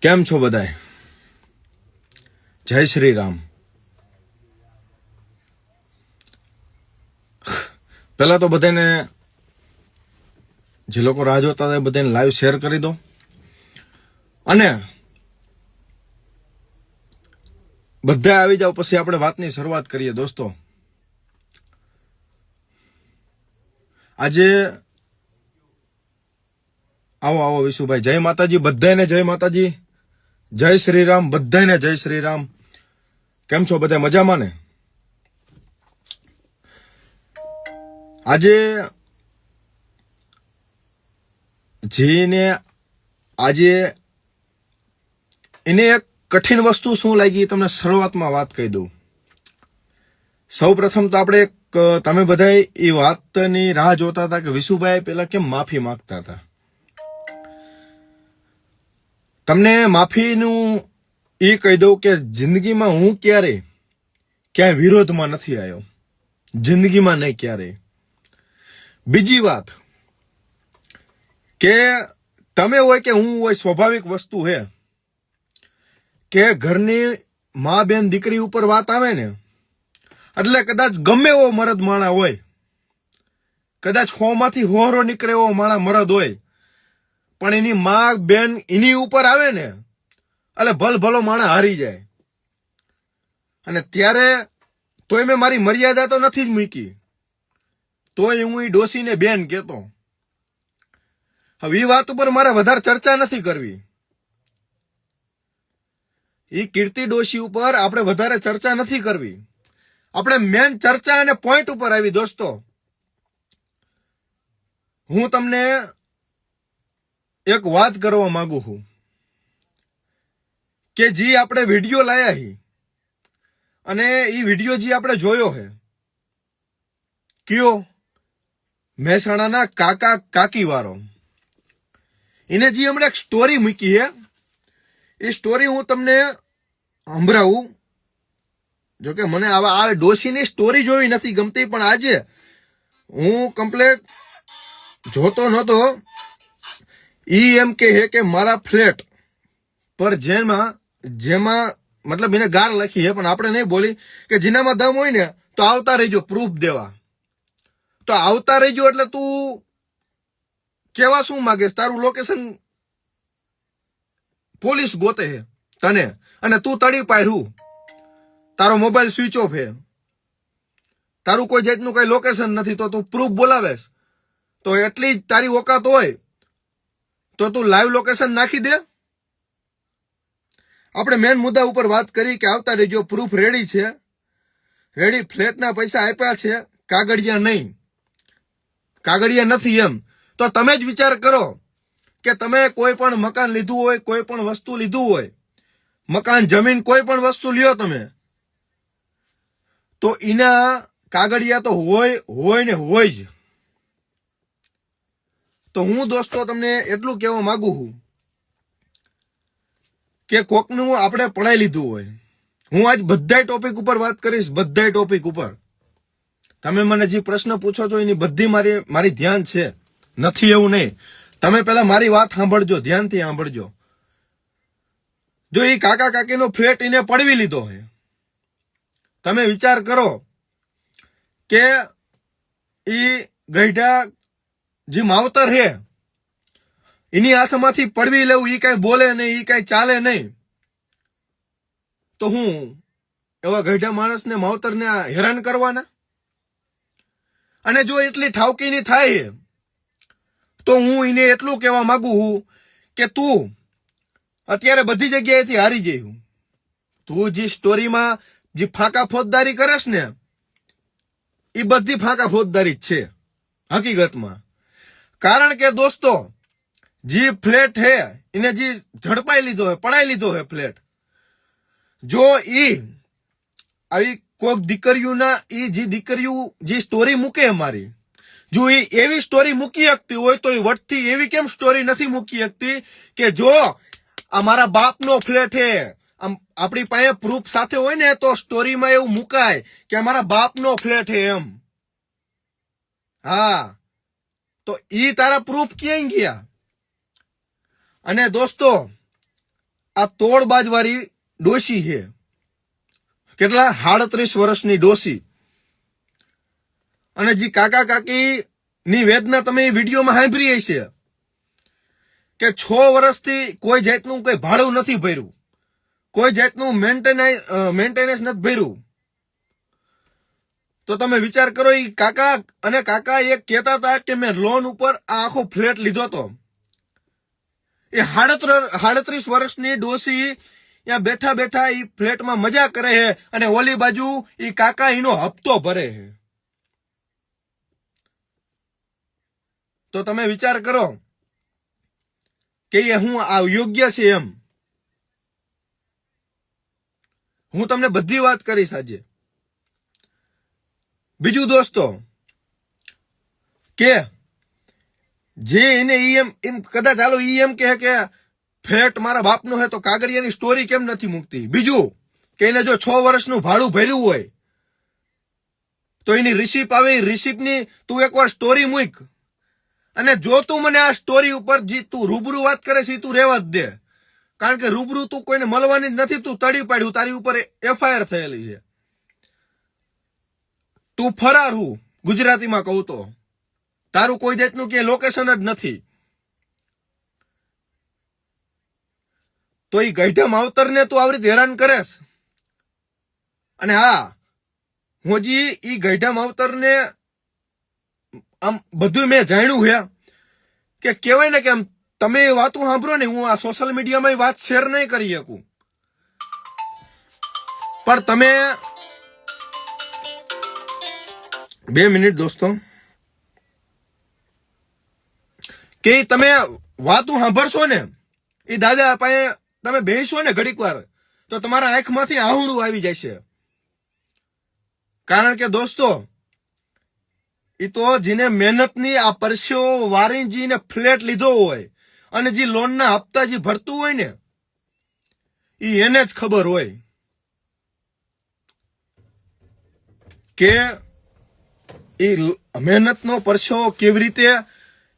કેમ છો બધાય? જય શ્રી રામ. પહેલા તો બધાને જે લોકો રાહ જોતા હતા બધાને લાઈવ શેર કરી દો. અને બધા આવી જાવ પછી આપણે વાતની શરૂઆત કરીએ દોસ્તો. આજે આવો આવો વિશુભાઈ. જય માતાજી બધાને જય માતાજી. જય શ્રી રામ બધાને જય શ્રી રામ કેમ છો બધા? મજામાં ને? આજે જેને આજે એને એક કઠિન વસ્તુ શું લાગી તમને શરૂઆતમાં વાત કહી દઉં. સૌ પ્રથમ તો આપણે તમે બધા એ વાતની રાહ જોતા હતા કે વિશુભાઈ પેલા કેમ માફી માંગતા હતા? તમને માફીનું એ કહી દઉં કે જિંદગીમાં હું ક્યારે ક્યાંય વિરોધમાં નથી આવ્યો. જિંદગીમાં નહીં ક્યારેય બીજી વાત કે તમે હોય કે હું હોય, સ્વાભાવિક વસ્તુ હે કે ઘરની મા બેન દીકરી ઉપર વાત આવે ને, એટલે કદાચ ગમે એવો મરદ માણા હોય, કદાચ હોમાંથી હોરો નીકળે એવો માણા મરદ હોય પણ એની મા બેન એની ઉપર આવે ને, એટલે ભલ ભલો માણસ હારી જાય. અને ત્યારે તોય મેં મારી મર્યાદા તો નથી જ મૂકી. તોય હું એ ડોસીને બેન કેતો હવે એ વાત ઉપર મારે વધારે ચર્ચા નથી કરવી. એ કીર્તિ ડોશી ઉપર આપણે વધારે ચર્ચા નથી કરવી. આપણે મેન ચર્ચા અને પોઈન્ટ ઉપર આવી, દોસ્તો. હું તમને એક વાત કરવા માંગુ છું કે જે આપણે વીડિયો લાયા હી અને એ વીડિયો જે આપણે જોયો હે, કયો? મહેસાણાના કાકા કાકી વાળો એને જે હમણાં એક સ્ટોરી મૂકી હે, એ સ્ટોરી હું તમને સંભળાવું. જોકે મને આવા આ ડોશીની સ્ટોરી જોવી નથી ગમતી, પણ આજે હું કમ્પ્લેટ જોતો નહોતો. ઈ એમ કે હે કે મારા ફ્લેટ પર જેમાં જેમાં, મતલબ એને ગાર લખી છે, પણ આપણે નહીં બોલી કે જેનામાં દમ હોય ને, તો આવતા રહેજો પ્રૂફ દેવા. તો આવતા રહેજો એટલે તું કેવા શું માગેસ તારું લોકેશન પોલીસ ગોતે હે તને. અને તું તડી પાયરું તારો મોબાઈલ સ્વિચ ઓફ છે. તારું કોઈ જાતનું કઈ લોકેશન નથી, તો તું પ્રૂફ બોલાવેશ. તો એટલી જ તારી ઓકાત હોય તો તું લાઈવ લોકેશન નાખી દે. આપણે મેન મુદ્દા ઉપર વાત કરી કે આવતા રહેજો પ્રૂફ રેડી છે. રેડી ફ્લેટના પૈસા આપ્યા છે, કાગળિયા નહીં. કાગળિયા નથી એમ. તો તમે જ વિચાર કરો કે તમે કોઈ પણ મકાન લીધું હોય, કોઈ પણ વસ્તુ લીધું હોય, મકાન, જમીન, કોઈ પણ વસ્તુ લ્યો તમે. તો એના કાગળિયા તો હોય હોય ને હોય જ. તો હું દોસ્તો તમને એટલું કહેવા માંગુ છું કે કોકનું આપણે પડાઈ લીધું હોય. હું આજ બધાય ટોપિક ઉપર વાત કરીશ, બધાય ટોપિક ઉપર. તમે મને જે પ્રશ્ન પૂછો છો એની બધી મારી મારી ધ્યાન છે. નથી એવું નહીં. તમે પહેલા મારી વાત સાંભળજો, ધ્યાનથી સાંભળજો. જો એ કાકા કાકીનો ફ્લેટ એને પડવી લીધો હોય, તમે વિચાર કરો કે એ ગઈઢા જે માવતર હે. એની હાથમાંથી પડવી લેવું એ કઈ બોલે નહીં એ કઈ ચાલે નહીં. તો હું એવા ગઢા માણસને, માવતરને હેરાન કરવાના? અને જો એટલી ઠાવકીની થાય, તો હું એને એટલું કહેવા માંગુ છું કે તું અત્યારે બધી જગ્યાએથી હારી જઈ. તું જે સ્ટોરીમાં જે ફાંકા ફોજદારી કરસ ને એ બધી ફાંકા ફોજદારી જ છે, હકીકતમાં. કારણ કે દોસ્તો, જે ફ્લેટ હે, એને જે ઝડપાઈ લીધો હે, પડાઈ લીધો હે ફ્લેટ, જો ઈ આવી કોઈક દીકરીઓના ઈ જે દીકરીઓ, જે સ્ટોરી મૂકે અમારી જો એ એવી સ્ટોરી મૂકી શકતી હોય તો એ વટથી એવી કેમ સ્ટોરી નથી મૂકી શકતી કે જો આ મારા બાપનો ફ્લેટ હે, આમ આપણી પાસે પ્રૂફ સાથે હોય ને તો સ્ટોરીમાં એવું મુકાય કે અમારા બાપનો ફ્લેટ હે એમ. હા. તો ઈ તારા પ્રૂફ ક્યાંય ગયા? અને દોસ્તો, આ તોડબાજ વાળી ડોશી છે. કેટલા? સાડત્રીસ વર્ષની ડોશી. અને જે કાકા કાકી ની વેદના તમે એ વિડીયોમાં સાંભળી હશે કે છ વર્ષથી કોઈ જાતનું કઈ ભાડું નથી ભર્યું. કોઈ જાતનું મેન્ટેનન્સ મેન્ટેનન્સ નથી ભર્યું. તો તમે વિચાર કરો એ કાકા અને કાકા એ કહેતા હતા કે મેં લોન ઉપર આ આખો ફ્લેટ લીધો તો એ સાડત્રીસ વર્ષની ડોસી ત્યાં બેઠા બેઠા એ ફ્લેટમાં મજા કરે છે અને ઓલી બાજુ એ કાકા એનો હપ્તો ભરે છે તો તમે વિચાર કરો કે એ હું આ યોગ્ય છે એમ. હું તમને બધી વાત કરીશ આજે. બીજું દોસ્તો, કે જે એને ઈ એમ કદાચ હાલો ઈ એમ કહે કે ફેટ મારા બાપનો હે તો કાગરિયાની સ્ટોરી કેમ નથી મૂકતી? બીજું, કે એને જો છ વર્ષનું ભાડું ભર્યું હોય, તો એની રિસીપ આવે, એ રિસિપ્ટની તું એકવાર સ્ટોરી મૂક. અને જો તું મને આ સ્ટોરી ઉપર જે તું રૂબરૂ વાત કરે છે તું રહેવા જ દે. કારણ કે રૂબરૂ તું કોઈને મળવાની જ નથી, તું તડી પાડ્યું, તારી ઉપર એફઆઈઆર થયેલી છે. તું ફરાર હું, ગુજરાતીમાં કહું તો. તારું કોઈ જાતનું કે લોકેશન જ નથી. તો એ ગઈઢા માવતરને તું આવી રીતે હેરાન કરેશ. અને હા, હું હજી એ ગઈઢા માવતરને આમ બધું મેં જાણ્યું હે, કે કહેવાય ને કે આમ તમે વાતો સાંભળો ને, હું આ સોશિયલ મીડિયામાં વાત શેર નહીં કરી શકું. પણ તમે બે મિનિટ દોસ્તો. કે તમે વાતો સાંભળશો ને, એ દાદા પાસે તમે બેસો ને ઘડીક વાર, તો તમારા આંખમાંથી આહુડું આવી જશે. કારણ કે દોસ્તો, એ તો જેને મહેનતની આ પરસ્યો વારી જીને ફ્લેટ લીધો હોય, અને જે લોનના હપ્તા જે ભરતું હોય ને, એ એને જ ખબર હોય. કે એ મહેનતનો પરછો કેવી રીતે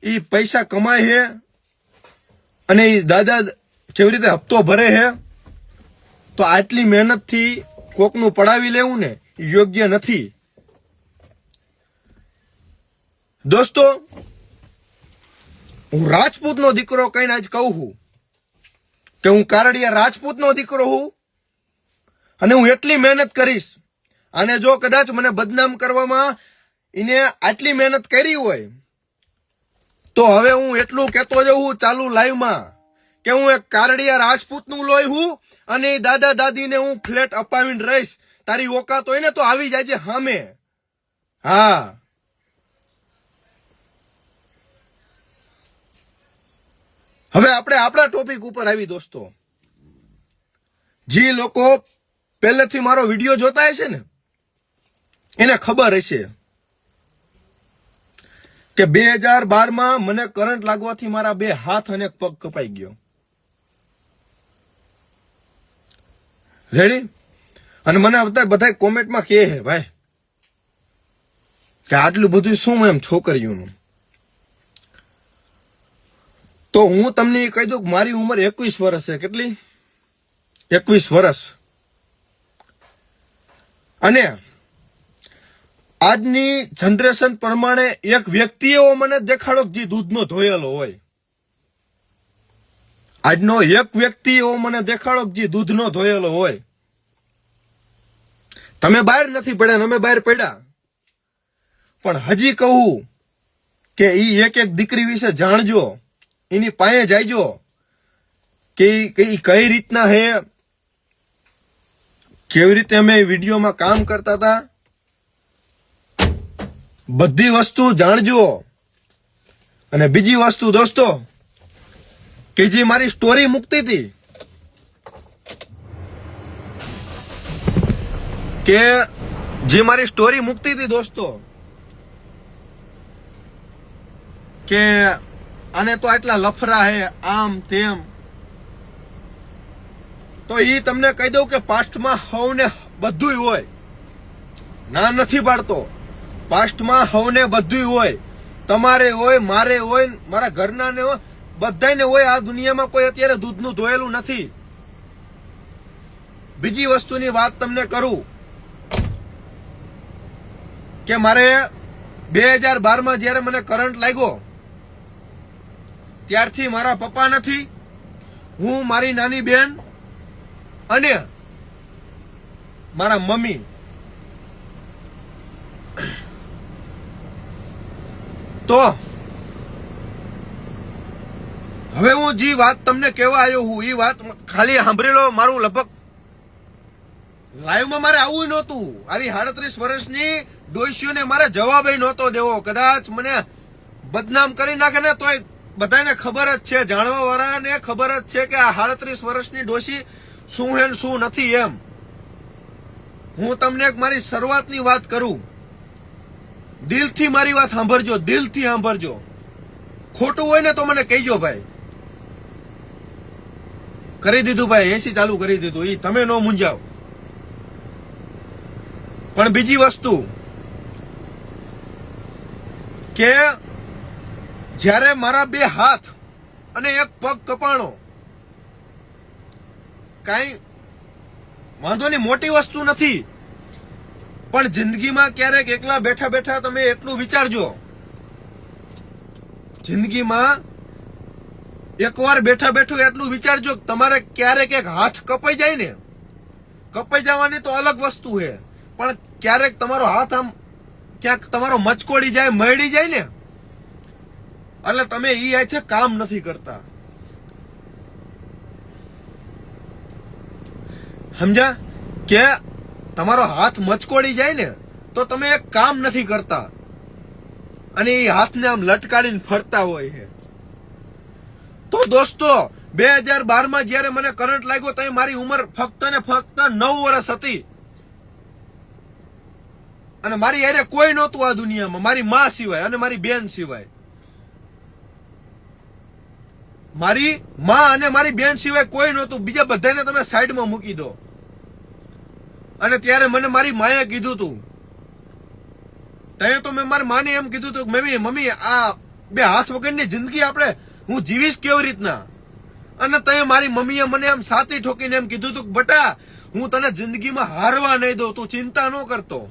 એ પૈસા કમાય છે અને એ દાદા કેવી રીતે હપ્તો ભરે છે તો આટલી મહેનતથી કોકનું પડાવી લેવું ને યોગ્ય નથી. દોસ્તો, હું રાજપૂતનો દીકરો કહીને આજ કહું છું કે હું કારડિયા રાજપૂતનો દીકરો હું અને હું એટલી મહેનત કરીશ. અને જો કદાચ મને બદનામ કરવામાં એને આટલી મહેનત કરી હોય, તો હવે હું એટલું કહેતો જઉં ચાલુ લાઈવમાં કે હું એક કારડિયા રાજપૂતનું લોહી હું અને દાદા દાદીને હું ફ્લેટ અપાવીને રહીશ. તારી ઓકાત હોય ને તો આવી જાય સામે હા. હવે આપણે આપણા ટોપિક ઉપર આવી દોસ્તો. જે લોકો પહેલેથી મારો વીડિયો જોતા હશે ને, એને ખબર હશે. કે બે હજાર બારમાં મને કરંટ લાગવાથી મારા બે હાથ અને પગ કપાઈ ગયો. રેડી અને મને અત્યારે બધા કોમેન્ટમાં કે હે ભાઈ, કે આટલું બધું શું એમ છોકરીઓનું? તો હું તમને એ કહી દઉં મારી ઉંમર એકવીસ વર્ષ છે. કેટલી? એકવીસ વર્ષ. અને આજની જનરેશન પ્રમાણે એક વ્યક્તિ એવો મને દેખાડો જે દૂધનો ધોયેલો હોય. આજનો એક વ્યક્તિ એવો મને દેખાડો જે દૂધનો ધોયેલો હોય. તમે બહાર નથી પડ્યા અમે બહાર પડ્યા. પણ હજી કહું કે ઈ એક એક દીકરી વિશે જાણજો. એની પાસે જાયજો કે કઈ રીતના હે? કેવી રીતે અમે વિડીયોમાં કામ કરતા હતા? બધી વસ્તુ જાણજો. અને બીજી વસ્તુ દોસ્તો, કે જે મારી સ્ટોરી મૂકતી હતી, કે જે મારી સ્ટોરી મૂકતી હતી દોસ્તો, કે આને તો આટલા લફરા હે, આમ તેમ. તો એ તમને કહી દઉં કે પાસ્ટમાં હવને બધુંય હોય. ના નથી પાડતો. પાસ્ટમાં હવને બધુંય હોય. તમારે હોય, મારે હોય, મારા ઘરના ને હોય બધાને હોય આ દુનિયામાં કોઈ અત્યારે દૂધનું ધોયેલું નથી. બીજી વસ્તુની વાત તમને કરું કે મારે બે હજાર બારમાં જ્યારે મને કરંટ લાગ્યો, ત્યારથી મારા પપ્પા નથી, હું, મારી નાની બેન અને મારા મમ્મી તો હવે હું જે વાત તમને કહેવા આવ્યો હું, એ વાત ખાલી સાંભળેલો મારું લગભગ લાઈવમાં મારે આવું નહોતું. આવી સાડત્રીસ વર્ષની ડોઈસીઓને મારે જવાબ નહોતો દેવો. કદાચ મને બદનામ કરી નાખે ને તોય બધાને ખબર જ છે જાણવા વાળાને ખબર જ છે કે આ સાડત્રીસ વર્ષની ડોશી શું હે શું નથી એમ. હું તમને એક મારી શરૂઆતની વાત કરું. દિલથી મારી વાત સાંભળજો, દિલથી સાંભળજો. ખોટું હોય ને તો મને કહેજો ભાઈ. કરી દીધું ભાઈ એસી ચાલુ કરી દીધું. એ તમે ન મૂંઝાવ પણ બીજી વસ્તુ કે જ્યારે મારા બે હાથ અને એક પગ કપાણો, કાંઈ વાંધો નહીં, મોટી વસ્તુ નથી. પણ જિંદગીમાં ક્યારેક એકલા બેઠા બેઠા તમે એટલું વિચારજો. જિંદગીમાં એકવાર બેઠા બેઠું એટલું વિચારજો તમારે ક્યારેક એક હાથ કપાઈ જાય ને. કપાઈ જવાની તો અલગ વસ્તુ છે. પણ ક્યારેક તમારો હાથ આમ ક્યાંક તમારો મચકોડી જાય, મળી જાય ને. એટલે તમે ઈ હાથે કામ નથી કરતા. સમજ્યા? કે તમારો હાથ મચકોડી જાય ને, તો તમે એક કામ નથી કરતા. અને એ હાથને આમ લટકાડીને ફરતા હોય છે. તો દોસ્તો, બે હજાર બારમાં જયારે મને કરંટ લાગ્યો ત્યાં મારી ઉંમર ફક્ત ને ફક્ત નવ વર્ષ હતી. અને મારી યારે કોઈ નહોતું આ દુનિયામાં, મારી મા સિવાય અને મારી બેન સિવાય. મારી મા અને મારી બેન સિવાય કોઈ નહોતું. બીજા બધાને તમે સાઈડમાં મૂકી દો. અને ત્યારે મને મારી માએ કીધું તું. ત્યાં તો મેં મારી માને એમ કીધું તું મમ્મી મમ્મી આ બે હાથ વગરની જિંદગી આપણે, હું જીવીશ કેવી રીતના? અને ત્યાં મારી મમ્મીએ મને આમ સાતી ઠોકીને એમ કીધું તું બટા, હું તને જિંદગીમાં હારવા નહીં દઉં, તું ચિંતા ન કરતો.